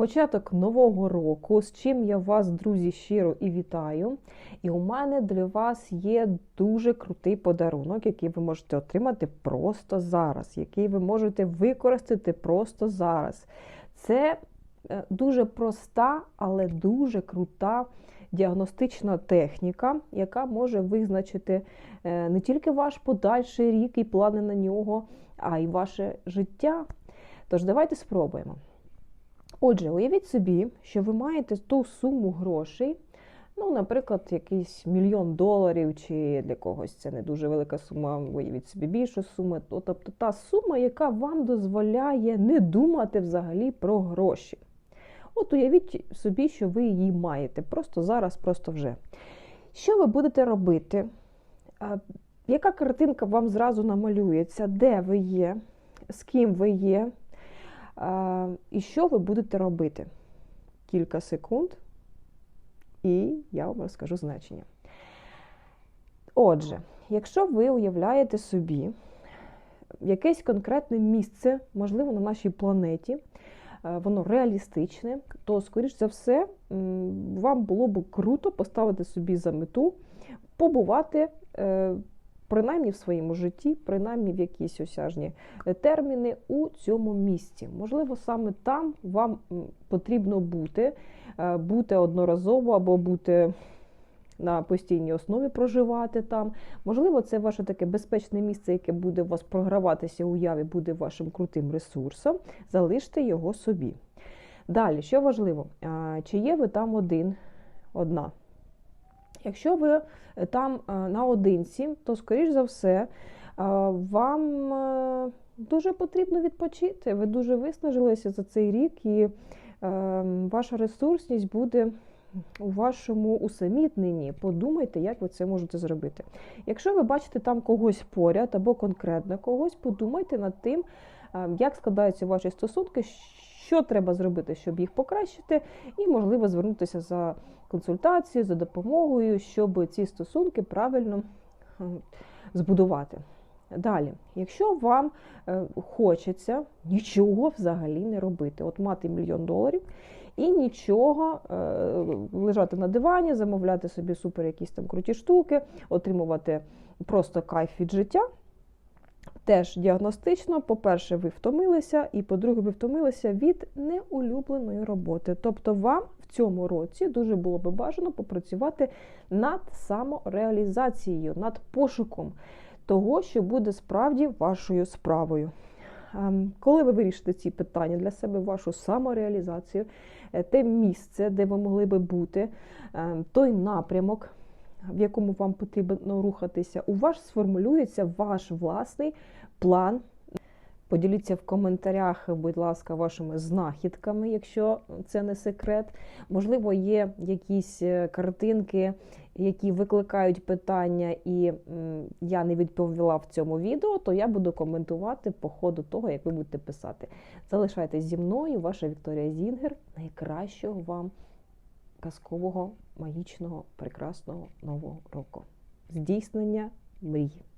Початок нового року, з чим я вас, друзі, щиро і вітаю. І у мене для вас є дуже крутий подарунок, який ви можете отримати просто зараз, який ви можете використати просто зараз. Це е, дуже проста, але дуже крута діагностична техніка, яка може визначити е, не тільки ваш подальший рік і плани на нього, а й ваше життя. Тож, давайте спробуємо. Отже, уявіть собі, що ви маєте ту суму грошей, ну, наприклад, якийсь мільйон доларів, чи для когось це не дуже велика сума, уявіть собі більшу суму. Тобто та сума, яка вам дозволяє не думати взагалі про гроші. От уявіть собі, що ви її маєте. Просто зараз, просто вже. Що ви будете робити? Яка картинка вам зразу намалюється? Де ви є? З ким ви є? І що ви будете робити? Кілька секунд, і я вам розкажу значення. Отже, якщо ви уявляєте собі якесь конкретне місце, можливо, на нашій планеті, воно реалістичне, то, скоріш за все, вам було б круто поставити собі за мету побувати е, принаймні в своєму житті, принаймні в якісь осяжні е, терміни у цьому місці. Можливо, саме там вам потрібно бути, е, бути одноразово або бути. На постійній основі проживати там. Можливо, це ваше таке безпечне місце, яке буде у вас програватися уяві, буде вашим крутим ресурсом. Залиште його собі. Далі, що важливо, чи є ви там один, одна? Якщо ви е, там е, наодинці, то, скоріш за все, е, вам дуже потрібно відпочити. Ви дуже виснажилися за цей рік, і ваша ресурсність буде у вашому усамітненні. Подумайте, як ви це можете зробити. Якщо ви бачите там когось поряд або конкретно когось, подумайте над тим, як складаються ваші стосунки що треба зробити, щоб їх покращити, і, можливо, звернутися за консультацією, за допомогою, щоб ці стосунки правильно збудувати. Далі, якщо вам е, хочеться нічого взагалі не робити, от мати мільйон доларів і нічого е, лежати на дивані, замовляти собі супер якісь там круті штуки, отримувати просто кайф від життя. Теж діагностично, по-перше, ви втомилися, і по-друге, ви втомилися від неулюбленої роботи. Тобто, вам в цьому році дуже було би бажано попрацювати над самореалізацією, над пошуком того, що буде справді вашою справою. Ем, коли ви вирішите ці питання для себе, вашу самореалізацію, е, те місце, де ви могли би бути, ем, той напрямок в якому вам потрібно рухатися, у вас сформулюється ваш власний план. Поділіться в коментарях, будь ласка, вашими знахідками, якщо це не секрет. Можливо, є якісь е, картинки, які викликають питання, і я не відповіла в цьому відео, то я буду коментувати по ходу того, як ви будете писати. Залишайтесь зі мною, ваша Вікторія Зінгер. Найкращого вам! казкового, магічного, прекрасного нового року. Здійснення мрій.